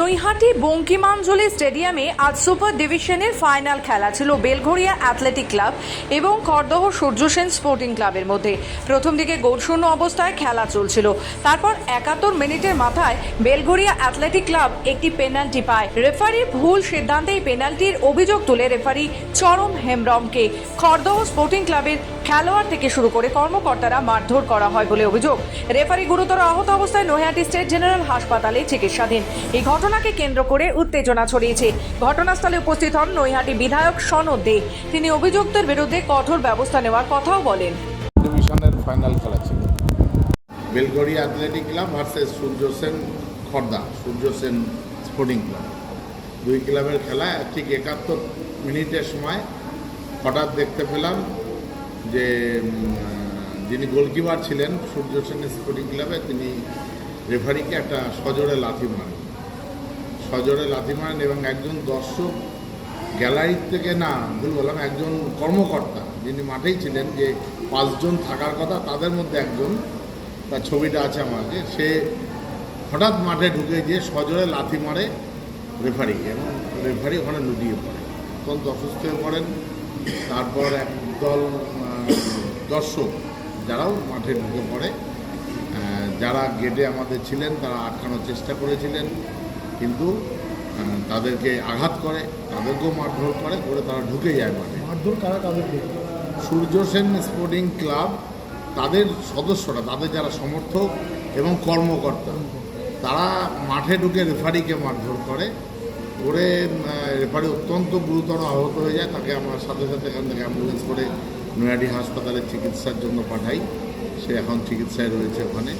নৈহাটি বঙ্কিমাঞ্জলি স্টেডিয়ামে আজ সুপার ডিভিশনের ফাইনাল খেলা ছিল বেলঘরিয়া অ্যাথলেটিক ক্লাব এবং খড়দহ সূর্যসেন স্পোর্টিং ক্লাবের মধ্যে। প্রথম দিকে গোলশূন্য অবস্থায় খেলা চলছিল। তারপর একাত্তর মিনিটের মাথায় বেলঘরিয়া অ্যাথলেটিক ক্লাব একটি পেনাল্টি পায়। রেফারির ভুল সিদ্ধান্তেই পেনাল্টির অভিযোগ তুলে রেফারি চরম হেমব্রমকে। খড়দহ স্পোর্টিং ক্লাবের খেলোয়াড় থেকে শুরু করে কর্মকর্তারা মারধর করা হয় বলে অভিযোগ। রেফারি গুরুতর আহত অবস্থায় নৈহাটি স্টেট জেনারেল হাসপাতালে চিকিৎসাধীন। এই ঘটনাকে কেন্দ্র করে উত্তেজনা ছড়িয়েছে। ঘটনাস্থলে উপস্থিত হন নৈহাটি বিধায়ক সনদ দে। তিনি অভিযুক্তের বিরুদ্ধে কঠোর ব্যবস্থা নেওয়ার কথাও বলেন। ফাইনাল খেলা ছিল। Belghari athletic club versus Surya Sen Khardah, Surya Sen sporting club দুই ক্লাবের খেলা ঠিক একাত্তর মিনিটের সময় হঠাৎ দেখতে পেলাম যে যিনি গোলকিপার ছিলেন সূর্য সেন স্পোর্টিং ক্লাবে তিনি রেফারিকে একটা সজোরে লাথি মারেন। সজোরে লাথি মারেন এবং একজন দর্শক গ্যালারির থেকে, না, ভুল বললাম, একজন কর্মকর্তা যিনি মাঠেই ছিলেন, যে পাঁচজন থাকার কথা, তাদের মধ্যে একজন, তার ছবিটা আছে আমাকে, সে হঠাৎ মাঠে ঢুকে গিয়ে সজোরে লাথি মারে রেফারি এবং রেফারি ওখানে লুটিয়ে পড়ে। অত্যন্ত অসুস্থ হয়ে পড়েন। তারপর একদল দর্শক যারাও মাঠে ঢুকে পড়ে যারা গেটে আমাদের ছিলেন, তারা আটকানোর চেষ্টা করেছিলেন। কিন্তু তাদেরকে আঘাত করে তাদেরকেও মারধর করে করে তারা ঢুকে যায় মাঠে। মারধর কারা কাদেরকে সূর্য সেন স্পোর্টিং ক্লাব তাদের সদস্যরা তাদের যারা সমর্থক এবং কর্মকর্তা তারা মাঠে ঢুকে রেফারিকে মারধর করে করে রেফারি অত্যন্ত গুরুতর আহত হয়ে যায় তাকে আমরা সাথে সাথে এখান থেকে অ্যাম্বুলেন্স করে নৈহাটি হাসপাতালে চিকিৎসার জন্য পাঠাই। সে এখন চিকিৎসায় রয়েছে ওখানে।